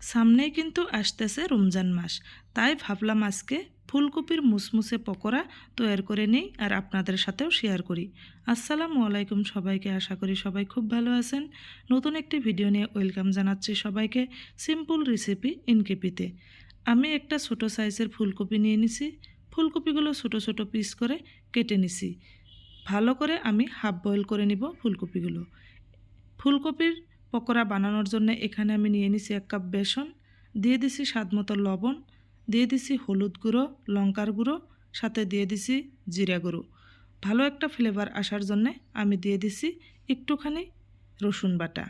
সামনেই কিন্তু আসতেছে রমজান মাস। তাই ভাবলাম আজকে ফুলকপির মুসমুসে পকোড়া তৈরি করে নিই আর আপনাদের সাথেও শেয়ার করি। আসসালামু আলাইকুম সবাইকে, আশা করি সবাই খুব ভালো আছেন। নতুন একটি ভিডিও নিয়ে ওয়েলকাম জানাচ্ছি সবাইকে সিম্পল রেসিপি ইনকেপিতে আমি একটা ছোট সাইজের ফুলকপি নিয়ে নিছি। ফুলকপিগুলো ছোট ছোট পিস করে কেটে নিছি। ভালো করে আমি হাফ বয়েল করে নিব ফুলকপিগুলো। ফুলকপির পকোড়া বানানোর জন্য এখানে আমি নিয়ে নিছি এক কাপ বেসন, দিয়ে দিছি স্বাদ মতো লবণ, দিয়ে দিছি হলুদ গুঁড়ো, লঙ্কার গুঁড়ো, সাথে দিয়ে দিছি জিরা গুঁড়ো। ভালো একটা ফ্লেভার আসার জন্য আমি দিয়ে দিছি একটুখানি রসুন বাটা।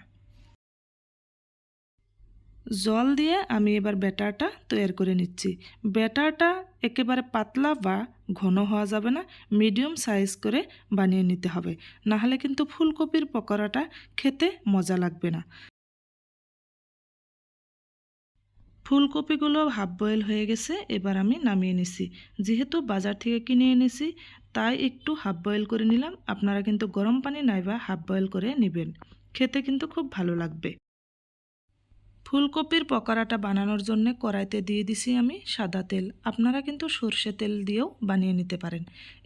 জল দিয়ে আমি এবার ব্যাটারটা তৈরি করে নিচ্ছি। ব্যাটারটা একেবারে পাতলা বা ঘন হওয়া যাবে না মিডিয়াম সাইজ করে বানিয়ে নিতে হবে। নাহলে কিন্তু ফুলকপির পকোড়াটা খেতে মজা লাগবে না। ফুলকপিগুলো হাফ বয়েল হয়ে গেছে, এবার আমি নামিয়ে নিছি। যেহেতু বাজার থেকে কিনে এনেছি, তাই একটু হাফ বয়েল করে নিলাম। আপনারা কিন্তু গরম পানি নাইবা হাফ বয়েল করে নেবেন। খেতে কিন্তু খুব ভালো লাগবে। ফুলকপির পকোড়াটা বানানোর জন্য কড়াইতে দিয়ে দিছি আমি সাদা তেল। আপনারা কিন্তু সর্ষে তেল দিয়েও বানিয়ে নিতে পারেন।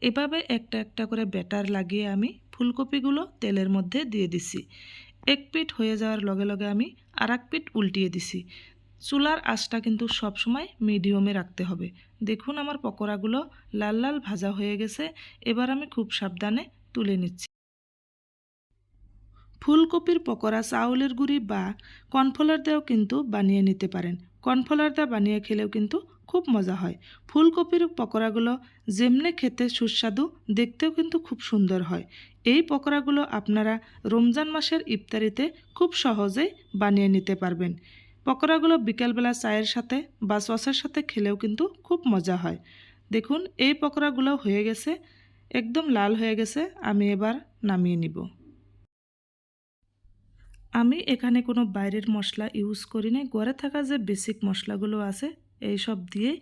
এভাবে একটা একটা করে ব্যাটার লাগিয়ে আমি ফুলকপিগুলো তেলের মধ্যে দিয়ে দিছি। এক পিঠ হয়ে যাওয়ার লগে লগে আমি আর এক পিঠ উল্টিয়ে দিছি। চুলার আঁচটা কিন্তু সবসময় মিডিয়ামে রাখতে হবে। দেখুন আমার পকোড়াগুলো লাল লাল ভাজা হয়ে গেছে। এবার আমি খুব সাবধানে তুলে নিচ্ছি। ফুলকপির পকোড়া চাউলের গুঁড়ি বা কর্নফ্লাওয়ার দিয়েও কিন্তু বানিয়ে নিতে পারেন। কর্নফ্লাওয়ার দিয়ে বানিয়ে খেলেও কিন্তু খুব মজা হয়। ফুলকপির পকোড়াগুলো যেমনি খেতে সুস্বাদু, দেখতেও কিন্তু খুব সুন্দর হয়। এই পকোড়াগুলো আপনারা রমজান মাসের ইফতারিতে খুব সহজেই বানিয়ে নিতে পারবেন। পকোড়াগুলো বিকেলবেলা চায়ের সাথে বা সসের সাথে খেলেও কিন্তু খুব মজা হয়। দেখুন, এই পকোড়াগুলো হয়ে গেছে, একদম লাল হয়ে গেছে, আমি এবার নামিয়ে নিব। আমি এখানে কোনো বাইরের মশলা ইউজ করি না ঘরে থাকা যে বেসিক মশলাগুলো আছে এই সব দিয়ে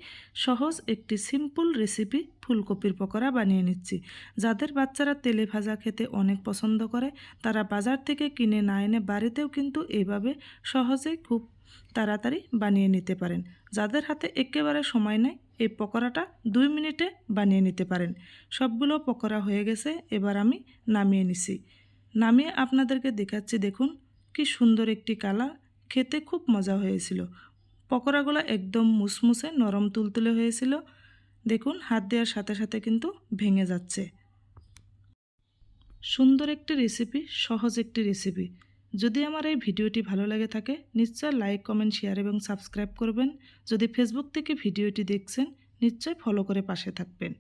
সহজ একটি সিম্পল রেসিপি ফুলকপির পকোড়া বানিয়ে নিচ্ছি। যাদের বাচ্চারা তেলে ভাজা খেতে অনেক পছন্দ করে, তারা বাজার থেকে কিনে না এনে বাড়িতেও কিন্তু এভাবে সহজেই খুব তাড়াতাড়ি বানিয়ে নিতে পারেন। যাদের হাতে একেবারে সময় নেই, এই পকোড়াটা দুই মিনিটে বানিয়ে নিতে পারেন। সবগুলো পকোড়া হয়ে গেছে, এবার আমি নামিয়ে নিছি। নামিয়ে আপনাদেরকে দেখাচ্ছি, দেখুন। কি সুন্দর একটি কালার খেতে খুব মজা হয়েছিল। পকোড়াগুলো একদম মুসমুসে নরম তুলতুলে হয়েছিল। দেখুন, হাত দেওয়ার সাথে সাথে কিন্তু ভেঙে যাচ্ছে। সুন্দর একটি রেসিপি সহজ একটি রেসিপি যদি আমার এই ভিডিওটি ভালো লাগে থাকে, নিশ্চয় লাইক কমেন্ট শেয়ার এবং সাবস্ক্রাইব করবেন। যদি ফেসবুক থেকে ভিডিওটি দেখছেন, নিশ্চয় ফলো করে পাশে থাকবেন।